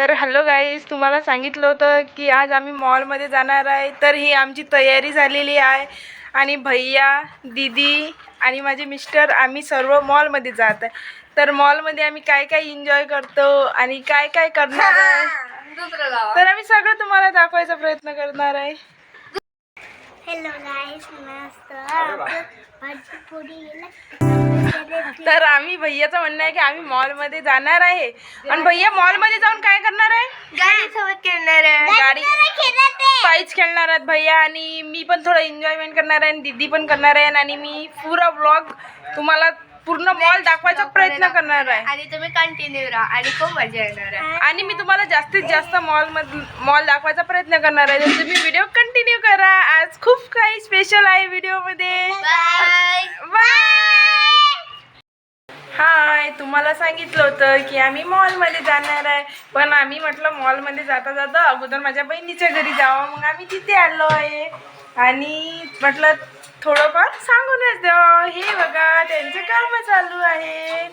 तर hello guys तुम्हाला सांगितलं होतं की आज आम्ही मॉलमध्ये जाणार आहे तर ही आमची तयारी झालेली आहे. आणि भैया दीदी आणि माझे मिस्टर आम्ही सर्व मॉलमध्ये जात आहे. तर मॉलमध्ये आम्ही काय काय एन्जॉय करतो आणि काय काय करणार आहे? दुसरं लावा तर आम्ही सगळं तुम्हाला दाखवायचा प्रयत्न करणार आहे. हॅलो मस्त. पोळी तर आम्ही भैयाचं म्हणणं आहे की आम्ही मॉलमध्ये जाणार आहे. आणि भैया मॉलमध्ये जाऊन काय करणार आहे? गाडी सोबत खेळणार आहे. गाडी पायीच खेळणार आहेत भैया. आणि मी पण थोडं एन्जॉयमेंट करणार आहे आणि दीदी पण करणार आहे. आणि मी पुरा ब्लॉग तुम्हाला पूर्ण मॉल दाखवायचा प्रयत्न करणार आहे. आणि तुम्ही कंटिन्यू राहा. आणि खूप मजा येणार आहे. आणि मी तुम्हाला जास्तीत जास्त मॉल मॉल दाखवायचा प्रयत्न करणार आहे. तर तुम्ही व्हिडिओ कंटिन्यू करा. आज खूप काही स्पेशल आहे व्हिडिओमध्ये बाय बाय हाय तुम्हाला सांगितलं होतं की आम्ही मॉलमध्ये जाणार आहे. पण आम्ही म्हटलं मॉलमध्ये जाता जाता अगोदर माझ्या बहिणीच्या घरी जावं. मग आम्ही तिथे आलो आहे. आणि म्हटलं थोडंफार सांगूनच द्यावं हे बघा त्यांचे कामं चालू आहेत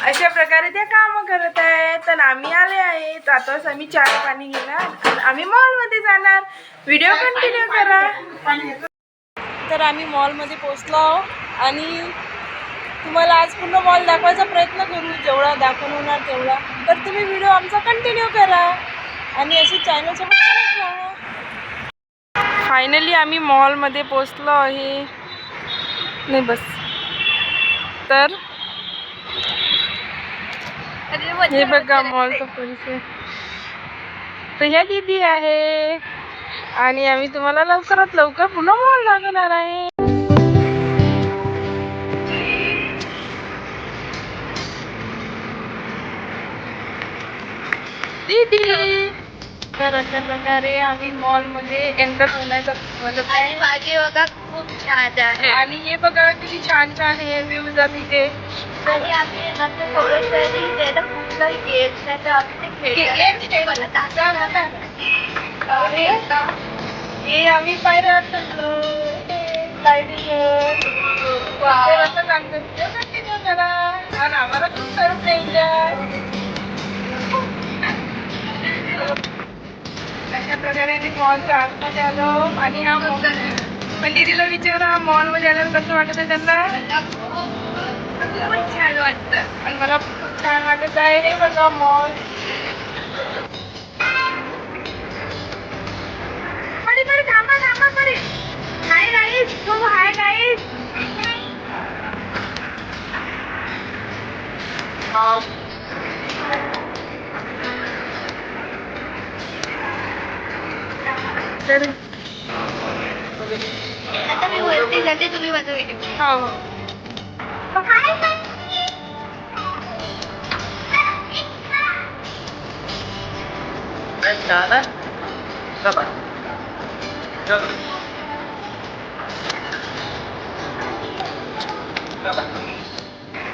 अशा प्रकारे त्या कामं करत आहेत. तर आम्ही आले आहेत. आताच आम्ही चार पाणी घेणार. आम्ही मॉलमध्ये जाणार. व्हिडिओ कंटिन्यू करा. तर आम्ही मॉलमध्ये पोचलो आणि तुम्हाला आज पूर्ण मॉल दाखवायचा प्रयत्न करू. जेवढा दाखवून होणार तेवढा. तर तुम्ही व्हिडिओ आमचा कंटिन्यू करा. आणि असे चॅनलसोबत कनेक्ट राहा. फायनली आम्ही मॉलमध्ये पोचलो आहे. नाही बस. तर हे बघा मॉलचा परिसर. तर ह्या दिदी आहे. आणि आम्ही तुम्हाला लवकरात लवकर पुन्हा मॉल लागणार आहे. दीदी! तर अशा प्रकारे आम्ही मॉलमध्ये एंटर होण्याचा म्हणत आणि मागे बघा खूप छान आहे. आणि हे बघा किती छान छान हे व्ह्यूज आहे तिथे आणि आम्ही नंतर थोडं तरी त्याला खूप काही गेम्स आहे. तर आम्ही ते खेळतो हे आम्ही पायऱ्या चढलो ते असं सांगतो करा आणि आम्हाला खूप सारं एन्जॉय अशा प्रकारे मी मॉलच्या आतमध्ये आलो आणि हा पण दीदीला विचारा मॉलमध्ये आल्यावर कसं वाटत आहे त्यांना? खूप छान वाटतं. आणि मला खूप छान वाटत आहे बघा मॉल. बरी तर आता मी वरती जाते तुम्ही माझा व्हिडिओ हो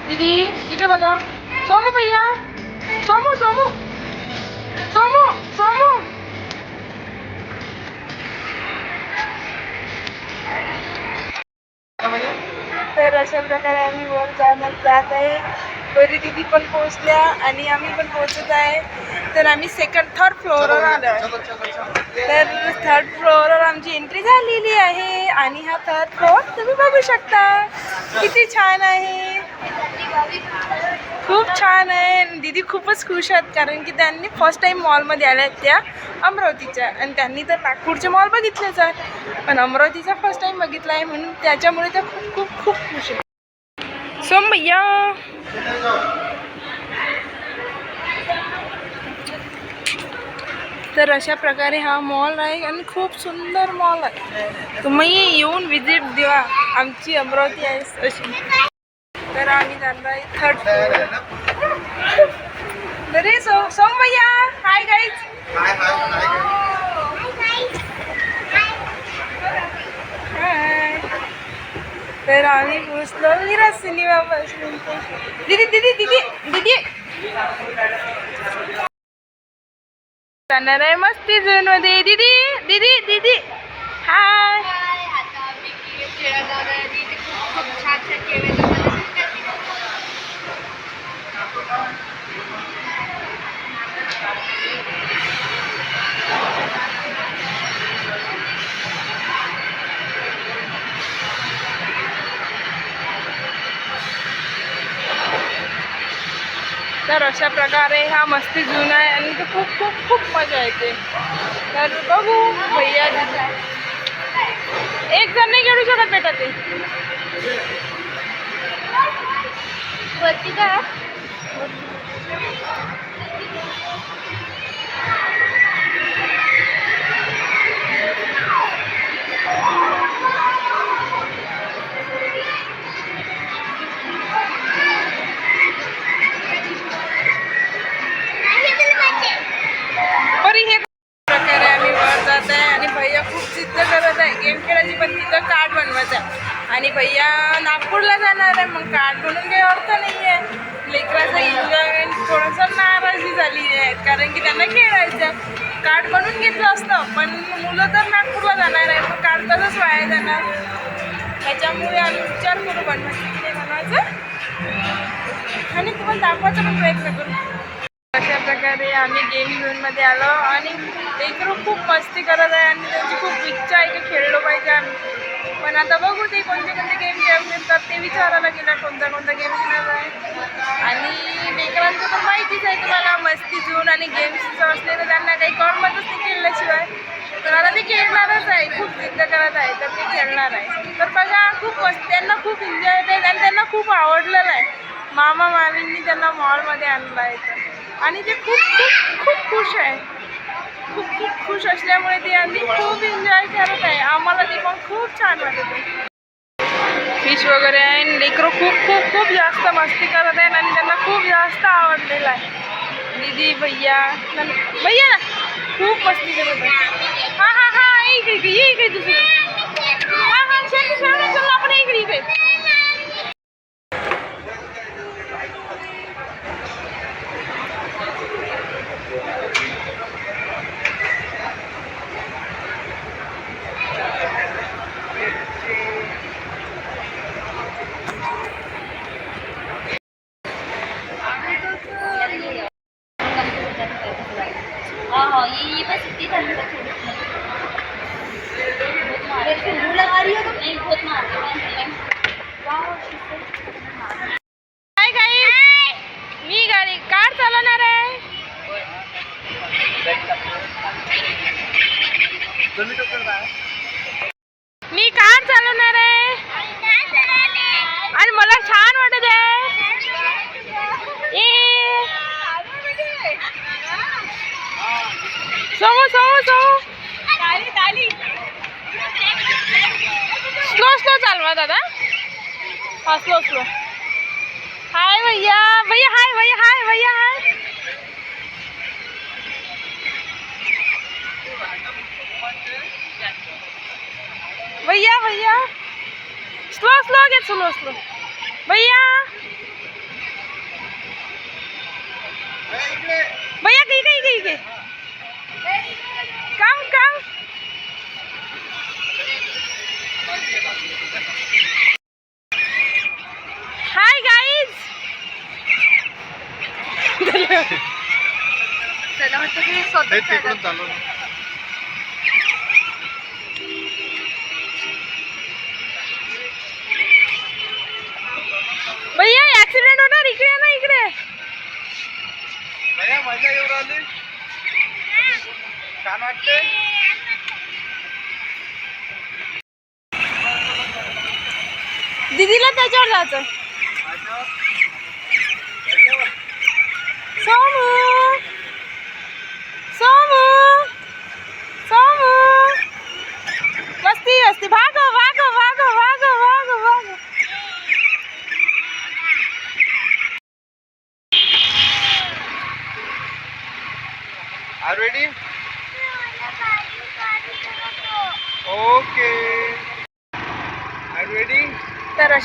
दीदी इकडे बघा सोमू भैया सोमू सोमू सोमू सोमू तर अशा प्रकारे आम्ही वर जाणार जात आहे. बरी दिदी पण पोहोचल्या आणि आम्ही पण पोहोचत आहे. तर आम्ही सेकंड थर्ड फ्लोअरवर आलो तर थर्ड फ्लोअरवर आमची एंट्री झालेली आहे आणि हा थर्ड फ्लोअर तुम्ही बघू शकता. किती छान आहे. खूप छान आहे. आणि दीदी खूपच खुश आहेत कारण की त्यांनी फर्स्ट टाईम मॉलमध्ये आल्या आहेत त्या अमरावतीच्या. आणि त्यांनी तर नागपूरचे मॉल बघितलेच आहे पण अमरावतीचा फर्स्ट टाईम बघितला आहे म्हणून त्याच्यामुळे त्या खूप खूप खूप खुश आहेत सोम भैया तर अशा प्रकारे हा मॉल आहे आणि खूप सुंदर मॉल आहे. तुम्ही येऊन विजिट द्या. आमची अमरावती आहे अशी. तर आम्ही जाणार आहे थर्ड फ्लोअर अरे सो सोम भैया हाय गाईज हाय तर आम्ही पोचलो विराज सिनेमा पासून. दीदी दीदी दीदी दीदी. जाणार आहे मस्ती झोनमध्ये. दीदी दीदी दीदी. हाय खूप छान छान तर अशा प्रकारे हा मस्ती जुना आहे आणि तो खूप खूप खूप मजा येते. तर बघू भैया एक जण नाही खेळू शकत बेटा ते. वरती का जिद्द आहे. गेम खेळायची पण तिथं कार्ड बनवायचं आहे. आणि भैया नागपूरला जाणार आहे मग कार्ड बनवून काही अर्थ नाही आहे लेकराचा एन्जॉयमेंट थोडंसं नाराजी झाली आहे कारण की त्यांना खेळायचं आहे. कार्ड बनवून घेतलं असतं पण मुलं तर नागपूरला जाणार आहे मग कार्ड तसंच वाया जाणार. त्याच्यामुळे आम्ही विचार करू बनवायचं की नाही बनवायचं. आणि तुम्हाला दाखवायचा पण प्रयत्न करू. प्रकारे आम्ही गेम झोनमध्ये आलो आणि लेकरं खूप मस्ती करत आहे आणि त्यांची खूप इच्छा आहे की खेळलो पाहिजे आम्ही. पण आता बघू ते कोणते कोणते गेम खेळून येतात ते विचारायला गेला कोणता कोणता गेम खेळणार आहे. आणि लेकरांचं तर माहितीच आहे तुम्हाला मस्ती झोन आणि गेम्सचं असले तर त्यांना काही करमतच नाही खेळल्याशिवाय. तर आता ते खेळणारच आहे खूप जिद्द करत आहे तर ते खेळणार आहे. तर बघा खूप मस्त त्यांना खूप एन्जॉय येत आहे आणि त्यांना खूप आवडलेलं आहे. मामा मामींनी त्यांना मॉलमध्ये आणलं आहे तर आणि ते खूप खूप खूप खुश आहे. खूप खूप खुश असल्यामुळे ते आणि खूप एन्जॉय करत आहे. आम्हाला ते पण खूप छान वाटत आहे. फिश वगैरे आहे आणि लेकरं खूप खूप खूप जास्त मस्ती करत आहेत आणि त्यांना खूप जास्त आवडलेलं आहे. दीदी भैया भैया खूप मस्ती करत आहे हां हां हां इकडे इकडे, इकडे दुसरी हां हां आपण इकडे इकडे हाँ हाँ ये ये बस इतनी लगा रही हो तुम नहीं बहुत मार काय काही मी गाडी कार चालवणार आहे. मी कार चालवणार आहे आणि मला छान वाटत आहे ए समो समो समो स्लो स्लो चालवा दादा हा स्लो स्लो हाय भैया भैया हाय भैया हाय भैया हाय भैया भैया स्लो स्लो घे स्लो स्लो भैया भैया इकडे इकडे इकडे कम कम हाय गाईज चालू भैया ऍक्सिडेंट होणार इकडे ना इकडे. मजा येऊ राहिली. छान वाटते. दीदीला त्याच्यावर जायचं. सोमू!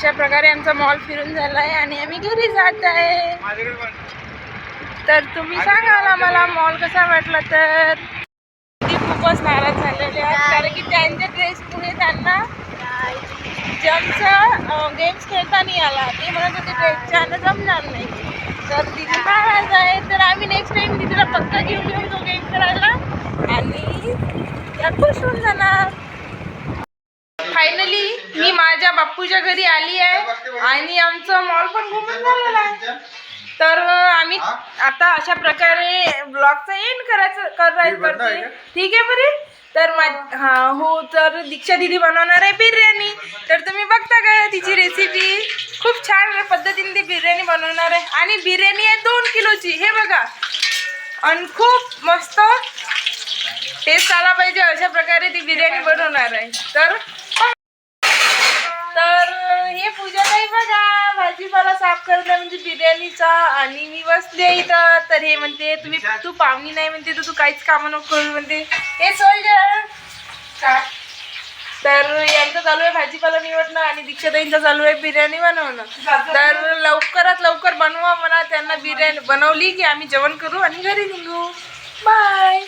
अशा प्रकारे आमचा मॉल फिरून झाला आहे आणि आम्ही घरी जात आहे. तर तुम्ही सांगाल आम्हाला मॉल कसा वाटला तर? ती खूपच नाराज झालेले आहेत कारण की त्यांच्या ड्रेसमुळे त्यांना जमचं गेम्स खेळता नाही आला. ते म्हणत होते छान जमणार नाही. तर तिथे नाराज आहे तर आम्ही नेक्स्ट टाइम तिला पक्का घेऊन येऊ तो गेम खेळायला आणि त्या खुश होऊन जाणार फायनली मी माझ्या बाप्पूच्या घरी आली आहे आणि आमचं मॉल पण घुमून झालेलं आहे. तर आम्ही आता अशा प्रकारे ब्लॉगचं एंड करायचं करायचं करते. ठीक आहे बरे? तर मा- हा हो तर दीक्षा दिदी बनवणार आहे बिर्याणी. तर तुम्ही बघता का तिची रेसिपी खूप छान पद्धतीने ती बिर्याणी बनवणार आहे. आणि बिर्याणी आहे दोन किलोची. हे बघा. आणि खूप मस्त. टेस्ट आला पाहिजे अशा प्रकारे ती बिर्याणी बनवणार आहे. तर बघा भाजीपाला साफ करणं म्हणजे बिर्याणीचा आणि मी बसले इथं. तर हे म्हणते तुम्ही तू पाहुणी नाही म्हणते तर तू काहीच कामं नको करू म्हणते. हे सोल्जर तर यांचं चालू आहे भाजीपाला निवडणं आणि दीक्षाताईंचं चालू आहे बिर्याणी बनवणं. तर लवकरात लवकर बनवा म्हणा त्यांना बिर्याणी बनवली की आम्ही जेवण करू आणि घरी निघू. बाय